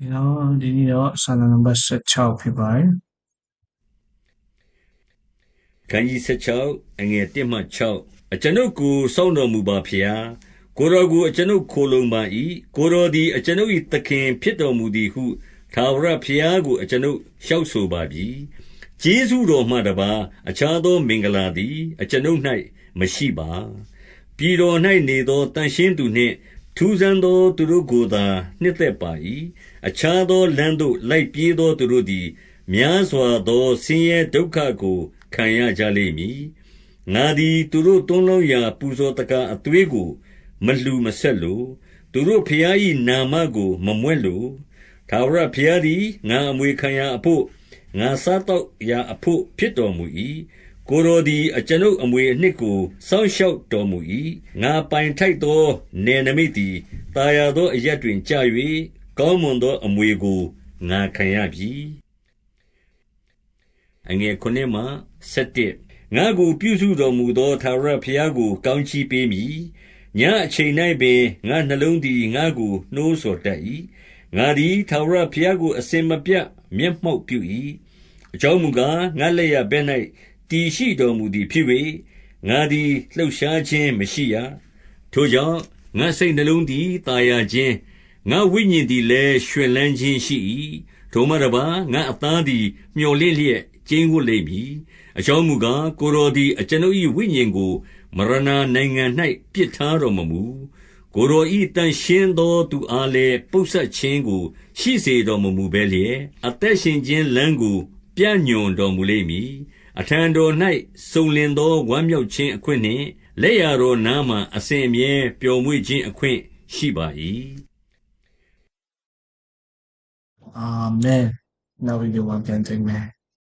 ဒီတော့ဒီနေ့တော့စာနံပါတ်16ဖြစ်ပါတယ်ခန်းကြီး16အငယ်1မှ6အကျွန်ုပ်ကိုစောင့်တော်မူပါဖျားကိုတော်ကိုအကျွန်ုပ်ခိုလုံပါ၏ကိုတော်သည်အကျွန်ုပ်၏သခင်ဖြစ်တော်မူသည်ဟုသာဝရဖျားကိုအကျွန်ုပ်လျှောက်ဆိုပါပြီဂျေဇုတော်မှတပါအခြားသောမင်္ဂလာသည် အကျွန်ုပ်၌မရှိပါ ပြည်တော်၌နေသောတန်ရှင်းသူနှင့် ထူးဆန်းသော သူတို့ကိုသာ နှစ်သက်ပါ၏အခြားသောလမ်းသို့ လိုက်ပြေးသော သူတို့သည် များစွာသော ဆင်းရဲဒုက္ခကို ခံရကြလိမ့်မည်။ငါသည် သူတို့သွန်းလောင်းရာ ပူဇော်တကားအသွေးကို မလှူမဆက်လို။သူတို့ဖျား၏နာမကို မမွဲ့လို။ထာဝရဘုရားသည် ငါအမွေခံရာအဖို့ ငါစားတော့ရာအဖို့ ဖြစ်တော်မူ၏။ ကိုယ်တော်သည် အကျွန်ုပ်အမွေအနှစ်ကို စောင့်ရှောက်တော်မူ၏။ငါပိုင်ထိုက်သော နယ်နိမိတ်သည်တာယာသောအရက်တွင်ကြာ၍ကောင်းမွန်သောအမွေကို ငါခံရပြီ။အငယ်9မှ17ငါကိုပြုစုတော်မူသောသာရဘုရားကို ကောင်းချီးပေးမည်။ညအချိန်၌ပင် ငါနှလုံးသည် ငါကို နှိုးဆော်တတ်၏။ငါသည်သာရဘုရားကို အစင်မပြတ် မျက်မှောက်ပြု၏။အကြောင်းမူကား ငါလက်ရဘက်၌ တည်ရှိတော်မူသည်ဖြစ်၍ငါသည်လှုပ်ရှားခြင်းမရှိရ။ထိုကြောင့် ငါစိတ်နှလုံးသည်တာယာခြင်း ငါဝိညာဉ်သည်လည်း ရွှင်လန်းခြင်းရှိ၏။ထိုမှတပါငါအသားသည်မျော်လင့်လျက် ကျင်းဝတ်လိမ့်မည်။အကြောင်းမူကား ကိုယ်တော်သည် အကျွန်ုပ်၏ဝိညာဉ်ကို မရဏနိုင်ငံ၌ပစ်ထားတော်မမူ။ကိုယ်တော်၏တန်ရှင်းသောသူအားလည်း ပုပ်စပ်ခြင်းကို ရှိစေတော်မမူဘဲလျက် အသက်ရှင်ခြင်းလမ်းကို ပြညွန်တော်မူလိမ့်မည်။ အထံတော်၌စုံလင်သော ဝမ်းမြောက်ခြင်းအခွင့်နှင့် လက်ရတော်နားမှအစဉ်အမြဲ ပျော်မွေ့ခြင်းအခွင့်ရှိပါ၏အာမင်နောက်ဗီဒီယိုမှာပြန်တွေ့မယ်